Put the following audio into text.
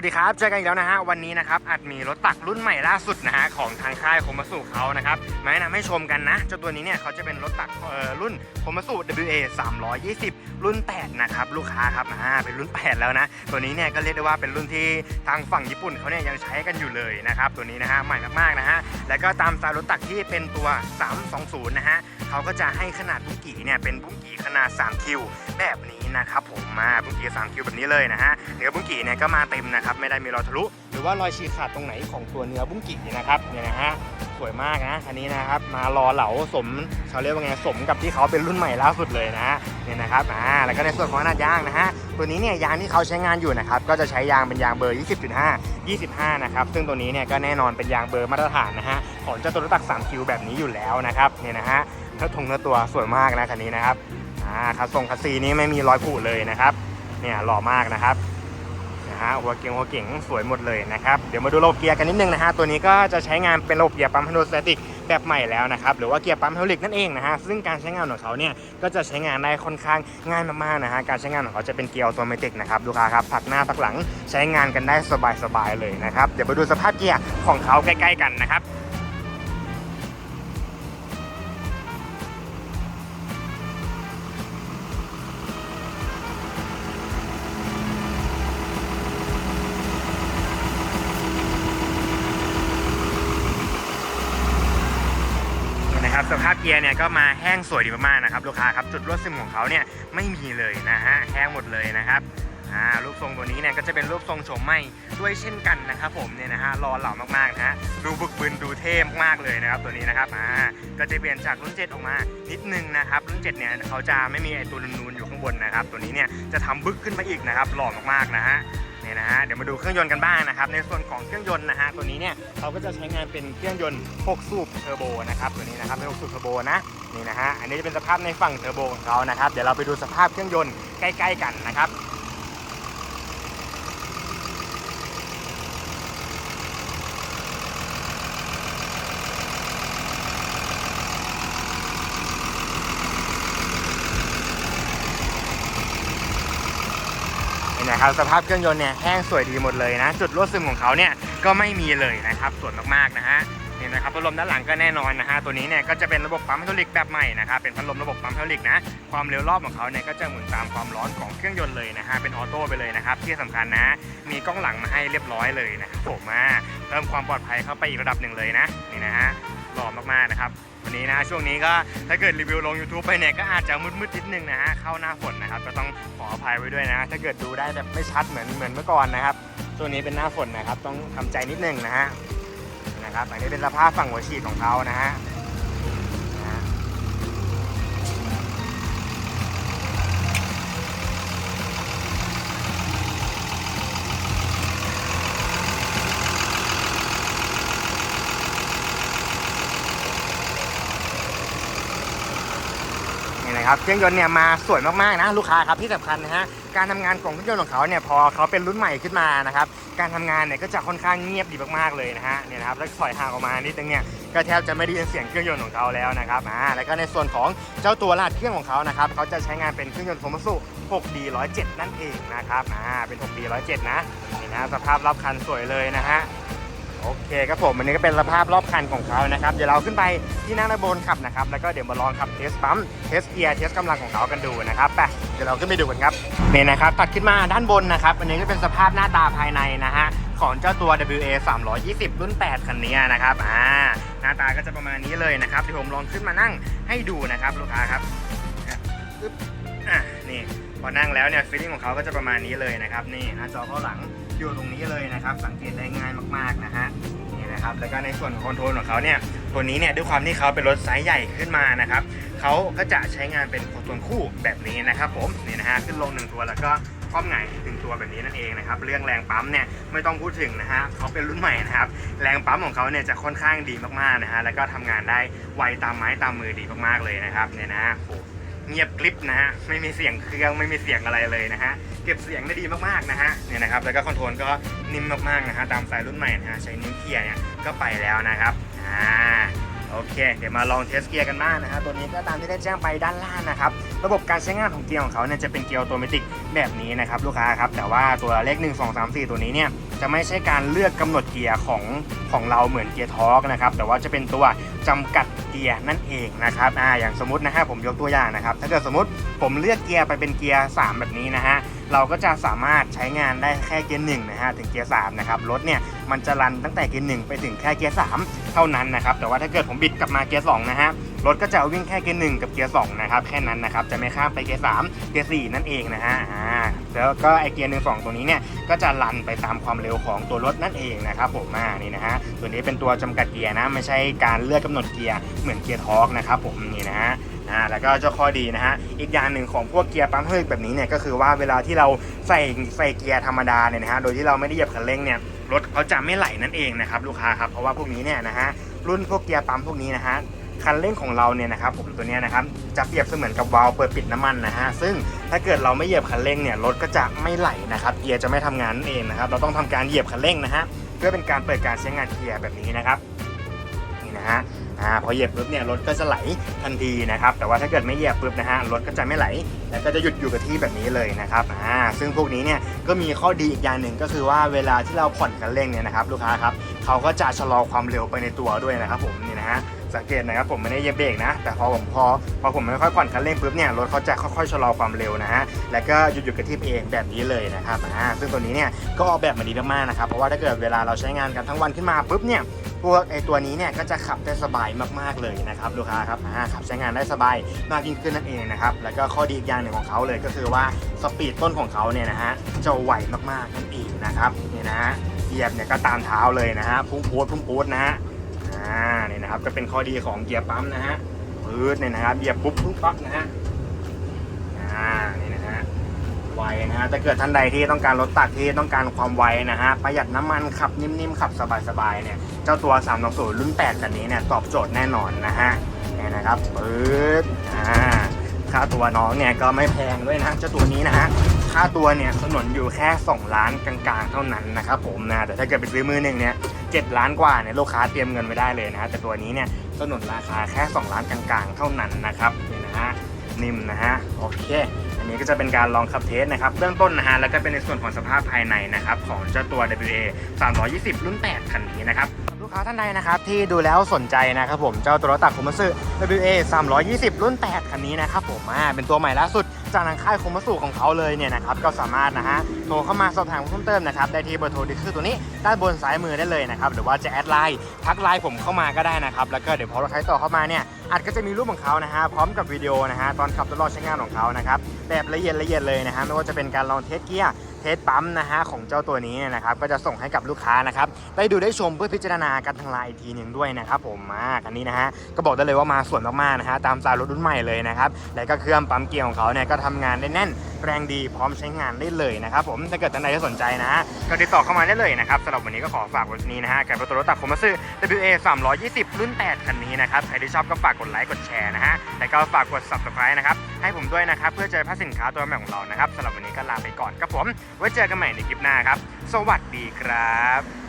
วัสดีครับเจอกันอีกแล้วนะฮะวันนี้นะครับอาจมีรถตักรุ่นใหม่ล่าสุดนะฮะของทางค่ายโคมาสุเขานะครับมาแนะนำให้ชมกันนะเจ้าตัวนี้เนี่ยเขาจะเป็นรถตักเอ่อรุ่นโคมาสุ WA 320 รุ่น 8 นะครับลูกค้าครับอ่าเป็นรุ่น 8 แล้วนะ ตัวนี้เนี่ยก็เรียกได้ว่าเป็นรุ่นที่ทางฝั่งญี่ปุ่นเขาเนี่ยยังใช้กันอยู่เลยนะครับตัวนี้นะฮะใหม่มากๆนะฮะแล้วก็ตามสไตล์รถตักที่เป็นตัว 320 นะฮะ เขาก็จะให้ขนาดบุ้งกี่เนี่ยเป็นบุ้งกี่ขนาด 3 คิวแบบนี้นะครับผมมาบุ้งกี่3คิวแบบนี้เลยนะฮะเนื้อบุ้งกี่เนี่ยก็มาเต็มนะครับไม่ได้มีรอยทะลุหรือว่ารอยฉีกขาดตรงไหนของตัวเนื้อบุ้งกี่นะครับเนี่ยนะฮะสวยมากนะอันนี้นะครับมารอเหลาสมเขาเรียกว่าไงสมกับที่เขาเป็นรุ่นใหม่ล่าสุดเลยนะฮะเนี่ยนะครับอ่าแล้วก็ในส่วนของขนาดยางนะฮะตัวนี้เนี่ยยางที่เขาใช้งานอยู่นะครับก็จะใช้ยางเป็นยางเบอร์ 20.5 25 นะครับซึ่งตัวนี้เนี่ยก็แน่นอนเป็นยางเบอร์มาตรฐานนะฮะ ของเจ้าตัวรถตัก 3 คิวแบบนี้อยู่แล้วนะครับเนี่ยนะฮะเนื้อทงเนื้อตัวสวยมากนะคันนี้นะครับอ่าคัสทรงคัสซีนี้ไม่มีรอยผุเลยนะครับเนี่ยหล่อมากนะครับนะฮะหัวเกียงหัวเก่งสวยหมดเลยนะครับเดี๋ยวมาดูระบบเกียร์กันนิดนึงนะฮะตัวนี้ก็จะใช้งานเป็นระบบเกียร์ปั๊มไฮดรอสแตติกแบบใหม่แล้วนะครับหรือว่าเกียร์ปั๊มไฮดรอลิกนั่นเองนะฮะซึ่งการใช้งานของเขาเนี่ยก็จะใช้งานได้ค่อนข้างง่ายมากๆนะฮะการใช้งานของเขาจะเป็นเกียร์ออโตเมติกนะครับลูกค้าครับผักหน้าผักหลังใช้งานกันได้สบายๆเลยนะครับเดี๋ยวมาดูสภาพเกียร์ของเขาใกล้ ๆ กันนะครับ สภาพเกียร์เนี่ยก็มาแห้งสวยดีมากๆนะครับลูกค้าครับจุดรั่วซึมของเขาเนี่ยไม่มีเลยนะฮะแห้งหมดเลยนะครับอ่ารูปทรงตัวนี้เนี่ยก็จะเป็นรูปทรงโฉมใหม่ด้วยเช่นกันนะครับผมเนี่ยนะฮะรอเหล่ามากๆนะฮะดูบึกบึนดูเท่มากๆเลยนะครับตัวนี้นะครับอ่าก็จะเปลี่ยนจากรุ่น 7 ออกมานิดนึงนะครับรุ่น 7 เนี่ยเขาจะไม่มีไอตัวนูนๆอยู่ข้างบนนะครับตัวนี้เนี่ยจะทำบึกขึ้นมาอีกนะครับหล่อมากๆนะฮะ เนี่ยนะฮะเดี๋ยวมาดูเครื่องยนต์กันบ้างนะครับ ในส่วนของเครื่องยนต์นะฮะตัวนี้เนี่ยเขาก็จะใช้งานเป็นเครื่องยนต์6สูบเทอร์โบนะครับตัวนี้นะครับเป็น6สูบเทอร์โบนะนี่นะฮะอันนี้จะเป็นสภาพในฝั่งเทอร์โบของเขานะครับเดี๋ยวเราไปดูสภาพเครื่องยนต์ใกล้ ๆ กันนะครับ นะครับสภาพเครื่องยนต์เนี่ยแห้งสวยดีหมดเลยนะ จุดรั่วซึมของเขาเนี่ยก็ไม่มีเลยนะครับสวยมากๆนะฮะนี่นะครับพัดลมด้านหลังก็แน่นอนนะฮะตัวนี้เนี่ยก็จะเป็นระบบปั๊มไฮดรอลิกแบบใหม่นะครับเป็นพัดลมระบบปั๊มไฮดรอลิกนะความเร็วรอบของเขาเนี่ยก็จะหมุนตามความร้อนของเครื่องยนต์เลยนะฮะเป็นออโต้ไปเลยนะครับที่สำคัญนะมีกล้องหลังมาให้เรียบร้อยเลยนะครับผมมาเพิ่มความปลอดภัยเข้าไปอีกระดับหนึ่งเลยนะนี่นะฮะ หล่อมากๆนะครับวันนี้นะช่วงนี้ก็ถ้าเกิดรีวิวลง YouTube ไปเนี่ยก็อาจจะมืดๆนิดนึงนะฮะเข้าหน้าฝนนะครับก็ต้องขออภัยไว้ด้วยนะถ้าเกิดดูได้แบบไม่ชัดเหมือนเหมือนเมื่อก่อนนะครับช่วงนี้เป็นหน้าฝนนะครับต้องทำใจนิดนึงนะฮะนะครับอันนี้เป็นสภาพฝั่งหัวฉีดของเขานะฮะ ครับเครื่องยนต์เนี่ยมาสวยมากๆนะลูกค้าครับที่สำคัญนะฮะการทำงานของเครื่องยนต์ของเขาเนี่ยพอเขาเป็นรุ่นใหม่ขึ้นมานะครับการทำงานเนี่ยก็จะค่อนข้างเงียบดีมากๆเลยนะฮะเนี่ยนะครับแล้วถอยห่างออกมานิดนึงเนี่ยก็แทบจะไม่ได้ยินเสียงเครื่องยนต์ของเขาแล้วนะครับอ่าแล้วก็ในส่วนของเจ้าตัวรหัสเครื่องของเขานะครับเขาจะใช้งานเป็นเครื่องยนต์โทมัสุ 6D 107 นั่นเองนะครับอ่าเป็น 6D 107 นะนี่นะสภาพรอบคันสวยเลยนะฮะ โอเคครับผมอันนี้ก็เป็นสภาพรอบคันของเขานะครับ เดี๋ยวเราขึ้นไปที่นั่งด้านบนขับนะครับ แล้วก็เดี๋ยวมาลองขับเทสปั๊มเทสเกียร์เทสกำลังของเขากันดูนะครับไปเดี๋ยวเราขึ้นไปดูกันครับนี่นะครับตัดขึ้นมาด้านบนนะครับ อันนี้ก็เป็นสภาพหน้าตาภายในนะฮะของเจ้าตัว WA 320 รุ่น 8 คันนี้นะครับอ่าหน้าตาก็จะประมาณนี้เลยนะครับเดี๋ยวผมลองขึ้นมานั่งให้ดูนะครับลูกค้าครับอะนี่พอนั่งแล้วเนี่ยฟีลลิ่งของเขาก็จะประมาณนี้เลยนะครับนี่หน้าจอข้างหลัง อยู่ตรงนี้เลยนะครับ สังเกตได้ง่ายมากๆนะฮะนี่นะครับแล้วก็ในส่วนของคอนโทรลของเขาเนี่ยตัวนี้เนี่ยด้วยความที่เขาเป็นรถไซส์ใหญ่ขึ้นมานะครับเขาก็จะใช้งานเป็นคอนโทรลคู่แบบนี้นะครับผมนี่นะฮะขึ้นลงหนึ่งตัวแล้วก็คว่ำไงถึงตัวแบบนี้นั่นเองนะครับเรื่องแรงปั๊มเนี่ยไม่ต้องพูดถึงนะฮะเขาเป็นรุ่นใหม่นะครับแรงปั๊มของเขาเนี่ยจะค่อนข้างดีมากๆนะฮะแล้วก็ทำงานได้ไวตามไม้ตามมือดีมากๆเลยนะครับเนี่ยนะฮะโอ้ เงียบกริบนะฮะไม่มีเสียงเครื่องไม่มีเสียงอะไรเลยนะฮะเก็บเสียงได้ดีมากๆนะฮะเนี่ยนะครับแล้วก็คอนโทรลก็นิ่มมากๆนะฮะตามสายรุ่นใหม่นะฮะใช้นิ้วเขี่ยเนี่ยก็ไปแล้วนะครับอ่าโอเค เดี๋ยวมาลองเทสเกียร์กันบ้างนะฮะตัวนี้ก็ตามที่ได้แจ้งไปด้านล่างนะครับระบบการใช้งานของเกียร์ของเขาเนี่ยจะเป็นเกียร์ออโตเมติกแบบนี้นะครับลูกค้าครับแต่ว่าตัวเลข1 2 3 4 ตัวนี้เนี่ย จะไม่ใช่การเลือกกำหนดเกียร์ของของเราเหมือนเกียร์ทอร์กนะครับแต่ว่าจะเป็นตัวจำกัดเกียร์นั่นเองนะครับอ่าอย่างสมมตินะฮะผมยกตัวอย่างนะครับ ถ้าเกิดสมมติผมเลือกเกียร์ไปเป็นเกียร์3 แบบนี้นะฮะเราก็จะสามารถใช้งานได้แค่เกียร์หนึ่งนะฮะถึงเกียร์สามนะครับรถเนี่ยมันจะรันตั้งแต่เกียร์หนึ่งไปถึงแค่เกียร์สามเท่านั้นนะครับแต่ว่าถ้าเกิดผมบิดกลับมาเกียร์สองนะฮะ รถก็จะวิ่งแค่เกียร์หนึ่งกับเกียร์สองนะครับแค่นั้นนะครับจะไม่ข้ามไปเกียร์สามเกียร์สี่นั่นเองนะฮะอ่าแล้วก็ไอเกียร์หนึ่งสองตัวนี้เนี่ยก็จะรันไปตามความเร็วของตัวรถนั่นเองนะครับผมอ่านี่นะฮะตัวนี้เป็นตัวจำกัดเกียร์นะไม่ใช่การเลือกกำหนดเกียร์เหมือนเกียร์ทอร์กนะครับผมนี่นะฮะอ่าแล้วก็เจ้าข้อดีนะฮะอีกอย่างหนึ่งของพวกเกียร์ปั๊มเฮ้ยแบบนี้เนี่ยก็คือว่าเวลาที่เราใส่ใส่เกียร์ธรรมดาเนี่ยนะฮะโดยที่เราไม่ได้เหยียบคันเร่งเนี่ยรถเขาจะไม่ไหลนั่นเองนะครับลูกค้าครับเพราะว่าพวกนี้เนี่ยนะฮะรุ่นพวกเกียร์ปั๊มพวกนี้นะฮะ คันเร่งของเราเนี่ยนะครับผมตัวนี้นะครับจะเปรียบเสมือนกับวาล์วเปิดปิดน้ำมันนะฮะซึ่งถ้าเกิดเราไม่เหยียบคันเร่งเนี่ยรถก็จะไม่ไหลนะครับเกียร์จะไม่ทำงานนั่นเองนะครับเราต้องทำการเหยียบคันเร่งนะฮะเพื่อเป็นการเปิดการใช้งานเกียร์แบบนี้นะครับนี่นะฮะอ่าพอเหยียบปุ๊บเนี่ยรถก็จะไหลทันทีนะครับแต่ว่าถ้าเกิดไม่เหยียบปุ๊บนะฮะรถก็จะไม่ไหล แล้วก็จะหยุดอยู่กับที่แบบนี้เลยนะครับอ่าซึ่งพวกนี้เนี่ยก็มีข้อดีอีกอย่างหนึ่งก็คือว่าเวลาที่เราผ่อนคันเร่งเนี่ยนะครับลูกค้าครับเขาก็จะชะลอความเร็วไปในตัวด้วยนะครับผมนี่นะฮะ สังเกตนะครับผมไม่ได้เหยียบเบรกนะ แต่พอผมพอพอผมไม่ค่อยผ่อนคันเร่งปุ๊บเนี่ยรถเขาจะค่อยๆชะลอความเร็วนะฮะแล้วก็หยุดอยู่กับที่เองแบบนี้เลยนะครับอ่าซึ่งตัวนี้เนี่ยก็ออกแบบมาดีมากๆนะครับเพราะว่าถ้าเกิดเวลาเราใช้งานกันทั้งวันขึ้นมาปุ๊บเนี่ยพวกไอตัวนี้เนี่ยก็จะขับได้สบายมากๆเลยนะครับลูกค้าครับอ่าขับใช้งานได้สบายมากยิ่งขึ้นนั่นเองนะครับแล้วก็ข้อดีอีกอย่างหนึ่งของเขาเลยก็คือว่าสปีดต้นของเขาเนี่ยนะฮะจะไวมากๆนั่นเองนะครับนี่นะฮะเหยียบเนี่ยก็ตามเท้าเลยนะฮะพุ่งปูดพุ่งปูดนะฮะ อ่านี่นะครับก็เป็นข้อดีของเกียร์ปั๊มนะฮะปื๊ดเนี่ยนะครับเหยียบปุ๊บปุ๊บปั๊บนะฮะอ่านี่นะฮะไวนะฮะถ้าเกิดท่านใดที่ต้องการรถตักที่ต้องการความไวนะฮะประหยัดน้ำมันขับนิ่มๆขับสบายๆเนี่ยเจ้าตัว3 2 0รุ่น8คันนี้เนี่ยตอบโจทย์แน่นอนนะฮะเนี่ยนะครับปื๊ดอ่าค่าตัวน้องเนี่ยก็ไม่แพงด้วยนะเจ้าตัวนี้นะฮะ ค่าตัวเนี่ยสนนอยู่แค่ 2 ล้านกลางๆ เท่านั้นนะครับผมนะแต่ถ้าเกิดไปซื้อมือหนึ่งเนี่ย7ล้านกว่าเนี่ยลูกค้าเตรียมเงินไว้ได้เลยนะฮะแต่ตัวนี้เนี่ยสนนราคาแค่ 2 ล้านกลางๆ เท่านั้นนะครับนี่นะฮะนิ่มนะฮะโอเคอันนี้ก็จะเป็นการลองขับเทสนะครับเบื้องต้นนะฮะแล้วก็เป็นในส่วนของสภาพภายในนะครับของเจ้าตัว WA 320 รุ่น 8 คันนี้นะครับลูกค้าท่านใดนะครับที่ดูแล้วสนใจนะครับผมเจ้าตัวรถตักคุมัสึ WA 320 รุ่น 8 คันนี้นะครับผมอ่าเป็นตัวใหม่ล่าสุด จากทางค่ายคมัสุของเขาเลยเนี่ยนะครับก็สามารถนะฮะโทรเข้ามาสอบถามเพิ่มเติมนะครับได้ที่เบอร์โทรที่คือตัวนี้ด้านบนซ้ายมือได้เลยนะครับหรือว่าจะแอดไลน์ทักไลน์ผมเข้ามาก็ได้นะครับแล้วก็เดี๋ยวพอเราใช้ต่อเข้ามาเนี่ยอาจก็จะมีรูปของเขานะฮะพร้อมกับวิดีโอนะฮะตอนขับทดลองใช้งานของเขานะครับแบบละเอียดละเอียดเลยนะฮะไม่ว่าจะเป็นการลองเทสเกียร์ เทสปั๊มนะฮะของเจ้าตัวนี้นะครับก็จะส่งให้กับลูกค้านะครับได้ดูได้ชมเพื่อพิจารณากันทางไลน์อีกทีหนึ่งด้วยนะครับผมมาคันนี้นะฮะก็บอกได้เลยว่ามาสวยมากๆนะฮะตามสไตล์รถรุ่นใหม่เลยนะครับแล้วก็เครื่องปั๊มเกียร์ของเขาเนี่ยก็ทำงานได้แน่นแรงดีพร้อมใช้งานได้เลยนะครับผมถ้าเกิดท่านใดที่สนใจนะฮะก็ติดต่อเข้ามาได้เลยนะครับสำหรับวันนี้ก็ขอฝากไว้ที่นี้นะฮะกับรถโตโยต้าโคมัสึ WA 320 รุ่น 8 คันนี้นะครับใครที่ชอบก็ฝากกดไลค์กดแชร์นะฮะแล้วก็ฝากกด subscribe นะครับ ให้ผมด้วยนะครับ เพื่อเจอพาสินค้าตัวใหม่ของเรานะครับสำหรับวันนี้ก็ลาไปก่อนครับผม ไว้เจอกันใหม่ในคลิปหน้าครับ สวัสดีครับ